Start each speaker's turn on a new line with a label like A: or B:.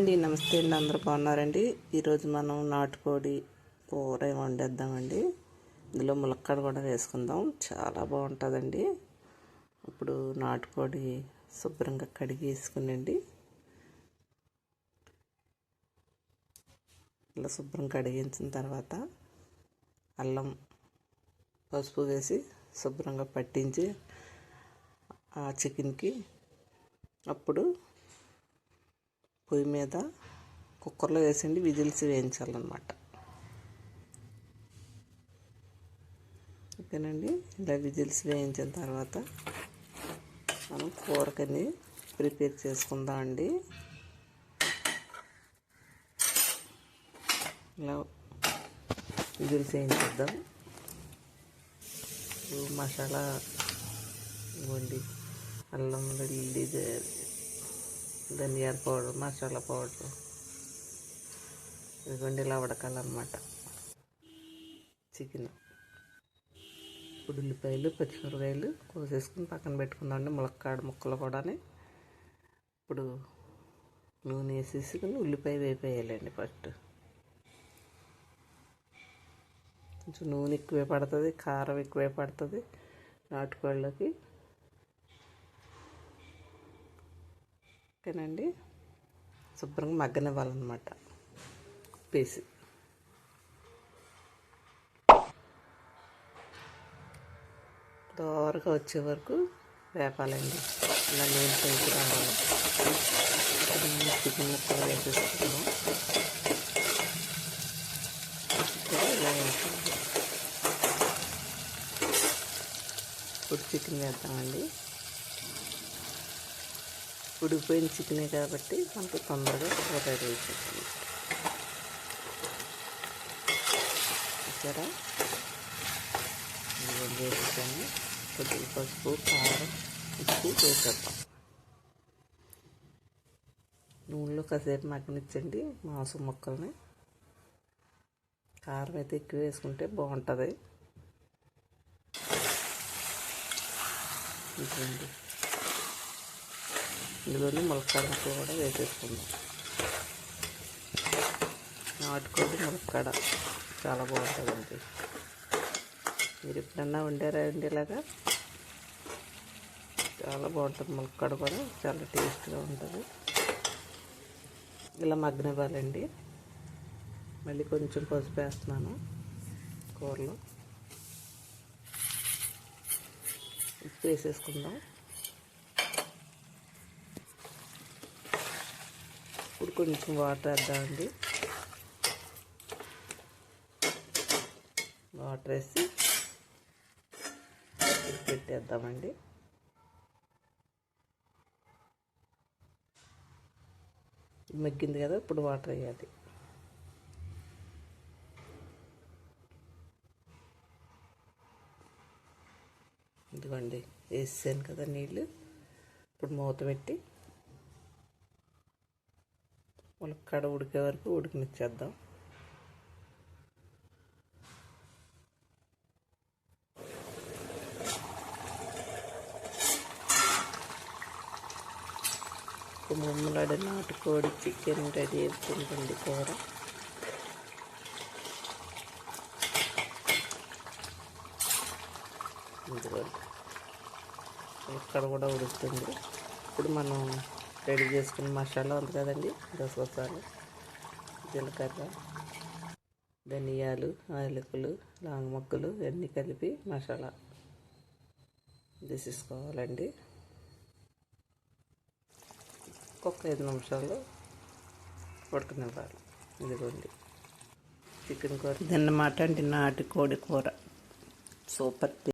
A: అండి నమస్తే అండి అందరూ బాగున్నారండి. ఈరోజు మనం నాటుకోడి కూర వండేద్దామండి. ఇందులో ములక్కడ కూడా వేసుకుందాం. చాలా బాగుంటుందండి. ఇప్పుడు నాటుకోడి శుభ్రంగా కడిగి వేసుకునండి. ఇలా శుభ్రం కడిగించిన తర్వాత అల్లం పసుపు వేసి శుభ్రంగా పట్టించి ఆ చికెన్కి అప్పుడు పొయ్యి మీద కుక్కర్లో వేసండి విజిల్స్ వేయించాలన్నమాట. ఓకేనండి? ఇలా విజిల్స్ వేయించిన తర్వాత మనం కూరకని ప్రిపేర్ చేసుకుందాం అండి ఇలా విజిల్స్ వేయించేద్దాం. మసాలా ఇవ్వండి. అల్లం వెల్లుల్లి ధనియాల పౌడర్ మసాలా పౌడర్. ఇదిగోండి ఇలా ఉడకాలన్నమాట చికెన్. ఇప్పుడు ఉల్లిపాయలు పచ్చిమిరకాయలు కోసేసుకుని పక్కన పెట్టుకుందామండి ములక్కాడ ముక్కలు కూడా ఇప్పుడు నూనె వేసేసుకుని ఉల్లిపాయ వేపేయాలండి ఫస్ట్. కొంచెం నూనె ఎక్కువే పడుతుంది కారం ఎక్కువే పడుతుంది నాటుకోళ్ళకి. ఓకేనండి. శుభ్రంగా మగ్గనివ్వాలన్నమాట. పేసి. దోరగా వచ్చే వరకు వేపాలండి. ఇలా నేను పైకి రావాలి. చికెన్ ముక్కలు వేసేసుకుందాం. ఇలా ఇప్పుడు చికెన్ వేద్దామండి ఉడికిపోయిన చికెనే కాబట్టి కొంత తొందరగా కూర రెడీ అయిపోతుంది. చూసారా? వేసేసాను. కొద్దిగా పసుపు కారం ఉప్పు వేసేద్దాం. నూనెలో కాసేపు మగ్గనిచ్చండి మాంసం ముక్కల్ని. కారం అయితే ఎక్కువ వేసుకుంటే బాగుంటుంది. ఇదండి ఇందులోనే ములక్కాడ ముక్కలు కూడా వేసేసుకుందాం. నాటుకోడి ములక్కాడ చాలా బాగుంటుందండి. మీరు ఎప్పుడన్నా వండారా అండి ఇలాగా? చాలా బాగుంటుంది ములక్కాడ కూడా చాలా టేస్ట్గా ఉంటుంది. ఇలా మగ్గనివ్వాలండి. మళ్ళీ కొంచెం పసుపు వేస్తున్నాను కూరలో. ఉప్పు వేసేసుకుందాం. ఇప్పుడు కొంచెం వాటర్ వేద్దామండి వాటర్ వేసి పెట్టేద్దామండి. మగ్గింది కదా ఇప్పుడు వాటర్ వేయాలి. ఇదిగోండి వేసాను కదా నీళ్ళు. ఇప్పుడు మూత పెట్టి ములక్కాడ ఉడికే వరకు ఉడికినిచ్చేద్దాం. ముమ్మలాడి నాటుకోడి చికెన్ రెడీ అవుతుందండి కూర. ఇదిగోండి ఇక్కడ కూడా ఉడుకుతుంది. ఇప్పుడు మనం రెడీ చేసుకున్న మసాలా ఉంది కదండి గసగసాలు జీలకర్ర ధనియాలు ఆలకులు లాంగ్ మొక్కలు ఇవన్నీ కలిపి మసాలా తీసేసుకోవాలండి. ఒక్క ఐదు నిమిషాలు ఉడకనివ్వాలి. ఇదిగోండి. చికెన్ కూర. ఇదన్నమాట అండి నాటి కోడి కూర. సూపర్.